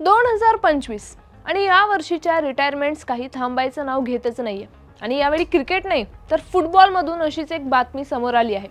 दोन हजार पंचवीस. आणि या वर्षीच्या रिटायरमेंट्स काही थांबायचं नाव घेतच नाहीये. आणि यावेळी क्रिकेट नाही तर फुटबॉलमधून अशीच एक बातमी समोर आली आहे.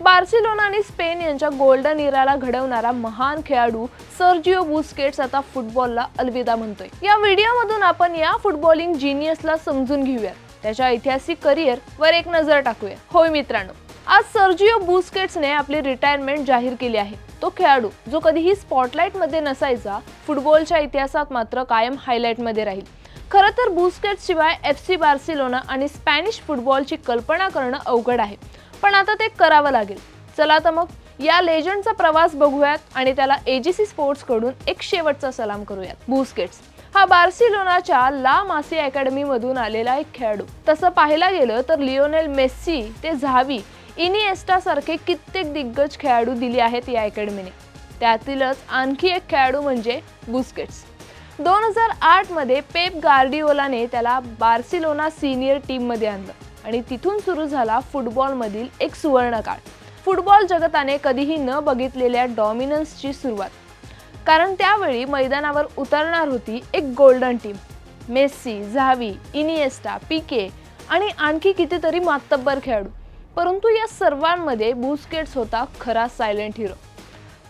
बार्सिलोना आणि स्पेन यांच्या गोल्डन इराला घडवणारा महान खेळाडू सर्जिओ बुस्केट्स आता फुटबॉलला अलविदा म्हणतोय. या व्हिडिओमधून आपण या फुटबॉलिंग जिनियसला समजून घेऊया. त्याच्या ऐतिहासिक करिअर वर एक नजर टाकूया. होय मित्रांनो आज सर्जिओ बुस्केट्सने आपली रिटायरमेंट जाहीर केली आहे. तो खेळाडू जो कधीही स्पॉटलाईटमध्ये नसायचा फुटबॉलच्या इतिहासात मात्र कायम हायलाईटमध्ये राहील. खरं तर बुस्केट्स शिवाय एफ सी बार्सिलोना आणि स्पॅनिश फुटबॉलची कल्पना करणं अवघड आहे. पण आता ते करावं लागेल. चला तर मग या लेजंडचा प्रवास बघूयात आणि त्याला एजीसी स्पोर्ट्सकडून एक शेवटचा सलाम करूयात. बुस्केट्स हा बार्सिलोनाच्या ला मासी अकॅडमीमधून आलेला एक खेळाडू. तसं पाहायला गेलं तर लिओनेल मेस्सी ते झावी इनिएस्टासारखे कित्येक दिग्गज खेळाडू दिले आहेत या अकॅडमीने. त्यातीलच आणखी एक खेळाडू म्हणजे बुस्केट्स. दोन हजार आठमध्ये पेप गार्डिओलाने त्याला बार्सिलोना सिनियर टीममध्ये आणलं आणि तिथून सुरू झाला फुटबॉलमधील एक सुवर्णकाळ. फुटबॉल जगताने कधीही न बघितलेल्या डॉमिनन्सची सुरुवात. कारण त्यावेळी मैदानावर उतरणार होती एक golden team. Messi Xavi Iniesta Pique आणि आणखी कितीतरी मातब्बर खेळाडू. परंतु या सर्वांमध्ये बुस्केट्स होता खरा सायलेंट हिरो.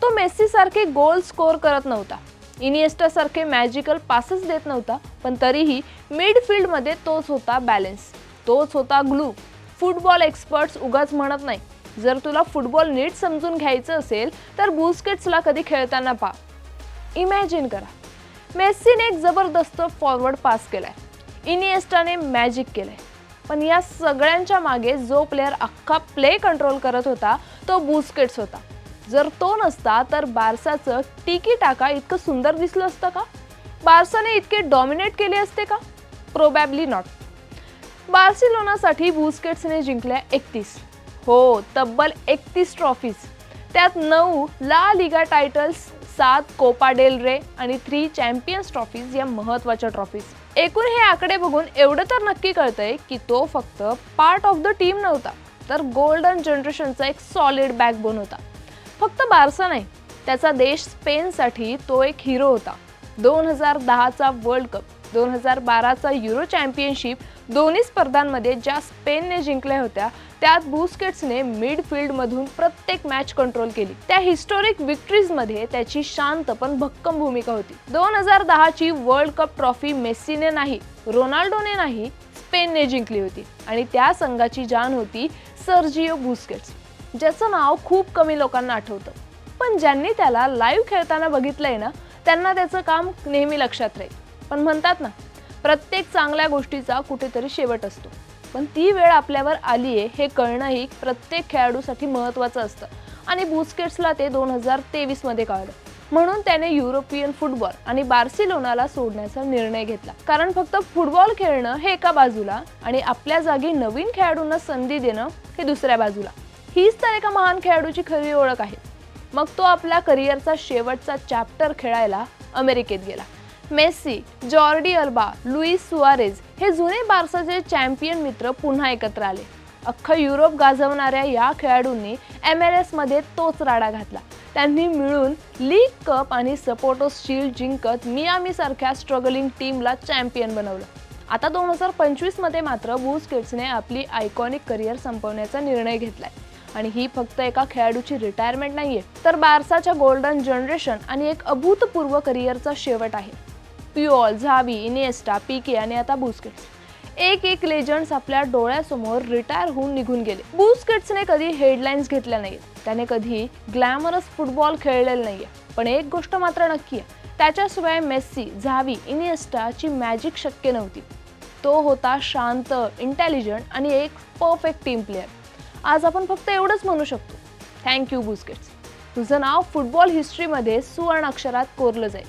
तो मेस्सीसारखे गोल स्कोर करत नव्हता. इनिएस्टासारखे मॅजिकल पासेस देत नव्हता पण तरीही मिडफील्डमध्ये तोच होता बॅलेन्स. तोच होता ग्लू. फुटबॉल एक्सपर्ट्स उगाच म्हणत नाही. जर तुला फुटबॉल नीट समजून घ्यायचं असेल तर बुस्केट्सला कधी खेळताना पा इमॅजिन करा. मेस्सीने एक जबरदस्त फॉरवर्ड पास केलाय. इनिएस्टाने मॅजिक केलंय. पण या सगळ्यांच्या मागे जो प्लेअर अख्खा प्ले कंट्रोल करत होता तो बुस्केट्स होता. जर तो नसता तर बारसाचं टिकी टाका इतकं सुंदर दिसलं असतं का? बारसाने इतके डॉमिनेट केले असते का? प्रोबॅबली नॉट बार्सिलोनासाठी बुस्केट्सने जिंकल्या एकतीस. हो तब्बल एकतीस ट्रॉफीज त्यात नऊ ला लिगा टायटल्स सात कोपा डेल रे आणि थ्री चॅम्पियन्स ट्रॉफीज या महत्त्वाच्या ट्रॉफीज एकूण हे आकडे बघून एवढं तर नक्की कळतंय की तो फक्त पार्ट ऑफ द टीम नव्हता तर गोल्डन जनरेशनचा एक सॉलिड बॅकबोन होता. फक्त बारसा नाही त्याचा देश स्पेनसाठी तो एक हिरो होता. दोन हजार दहाचा वर्ल्ड कप दोन हजार बाराचा युरो चॅम्पियनशिप दोन्ही स्पर्धांमध्ये ज्या स्पेनने जिंकल्या होत्या त्यात बुस्केट्सने मिडफील्डमधून प्रत्येक मॅच कंट्रोल केली. त्या हिस्टोरिक विक्ट्रीजमध्ये त्याची शांत पण भक्कम भूमिका होती. दोन हजार दहाची वर्ल्ड कप ट्रॉफी मेस्सीने नाही रोनाल्डोने नाही स्पेनने जिंकली होती. आणि त्या संघाची जाण होती सर्जिओ बुस्केट्स. ज्याचं नाव खूप कमी लोकांना आठवतं. पण ज्यांनी त्याला लाईव्ह खेळताना बघितलंय ना त्यांना त्याचं काम नेहमी लक्षात राहील. पण म्हणतात ना प्रत्येक चांगल्या गोष्टीचा कुठेतरी शेवट असतो. पण ती वेळ आपल्यावर आली आहे हे कळणंही प्रत्येक खेळाडूसाठी महत्त्वाचं असतं. आणि बुस्केट्सला ते दोन हजार तेवीसमध्ये कळलं. म्हणून त्याने युरोपियन फुटबॉल आणि बार्सिलोनाला सोडण्याचा निर्णय घेतला. कारण फक्त फुटबॉल खेळणं हे एका बाजूला आणि आपल्या जागी नवीन खेळाडूंना संधी देणं हे दुसऱ्या बाजूला. हीच तर एका महान खेळाडूची खरी ओळख आहे. मग तो आपल्या करिअरचा शेवटचा चॅप्टर खेळायला अमेरिकेत गेला. Messi Jordi Alba Luis Suarez हे जुने बार्साचे चॅम्पियन मित्र पुन्हा एकत्र आले. अख्खं युरोप गाजवणाऱ्या या खेळाडूंनी एम एल एसमध्ये तोच राडा घातला. त्यांनी मिळून लीग कप आणि सपोर्टो शिल्ड जिंकत मियामीसारख्या स्ट्रगलिंग टीमला चॅम्पियन बनवलं. आता दोन हजार पंचवीसमध्ये मात्र बुस्केट्सने आपली आयकॉनिक करिअर संपवण्याचा निर्णय घेतलाय. आणि ही फक्त एका खेळाडूची रिटायरमेंट नाहीये तर बारसाच्या गोल्डन जनरेशन आणि एक अभूतपूर्व करिअरचा शेवट आहे. पिओल झावी इनिएस्टा पीके आणि आता बुस्केट्स एक एक लेजंड्स आपल्या डोळ्यासमोर रिटायर होऊन निघून गेले. बुस्केट्सने कधी हेडलाईन्स घेतल्या नाहीत. त्याने कधी ग्लॅमरस फुटबॉल खेळलेलं नाहीये. पण एक गोष्ट मात्र नक्की आहे. त्याच्याशिवाय मेस्सी झावी इनिएस्टाची मॅजिक शक्य नव्हती. तो होता शांत इंटेलिजंट आणि एक परफेक्ट टीम प्लेअर आज आपण फक्त एवढंच म्हणू शकतो. थँक्यू बुस्केट्स तुझं नाव फुटबॉल हिस्ट्रीमध्ये सुवर्ण अक्षरात कोरलं जाईल.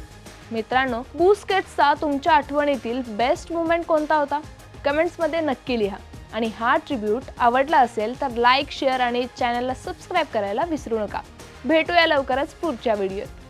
मित्रांनो बुस्केट्सचा तुमच्या आठवणीतील बेस्ट मुमेंट कोणता होता? कमेंट्समध्ये नक्की लिहा. आणि हा ट्रिब्यूट आवडला असेल तर लाईक शेअर आणि चॅनलला सबस्क्राईब करायला विसरू नका. भेटूया लवकरच पुढच्या व्हिडिओत